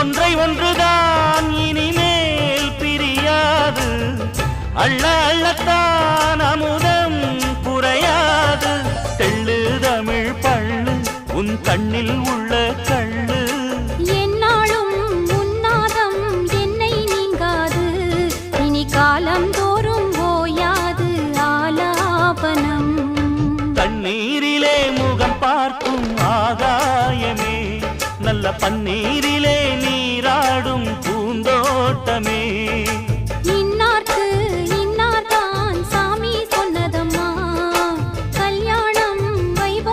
ஒன்றை ஒன்றுதான் இனிமேல் பிரியாது. அள்ள அள்ளத்தான் அமுதம் குறையாது. தெள்ளு தமிழ் பள்ளு உன் கண்ணில் உள்ள கள்ளு. என்னாலும் உன்னாதம் என்னை நீங்காது. இனி காலம் தோறும் ஓயாது ஆலாபனம். தண்ணீரிலே முகம் பார்க்கும் பன்னீரிலே நீராடும்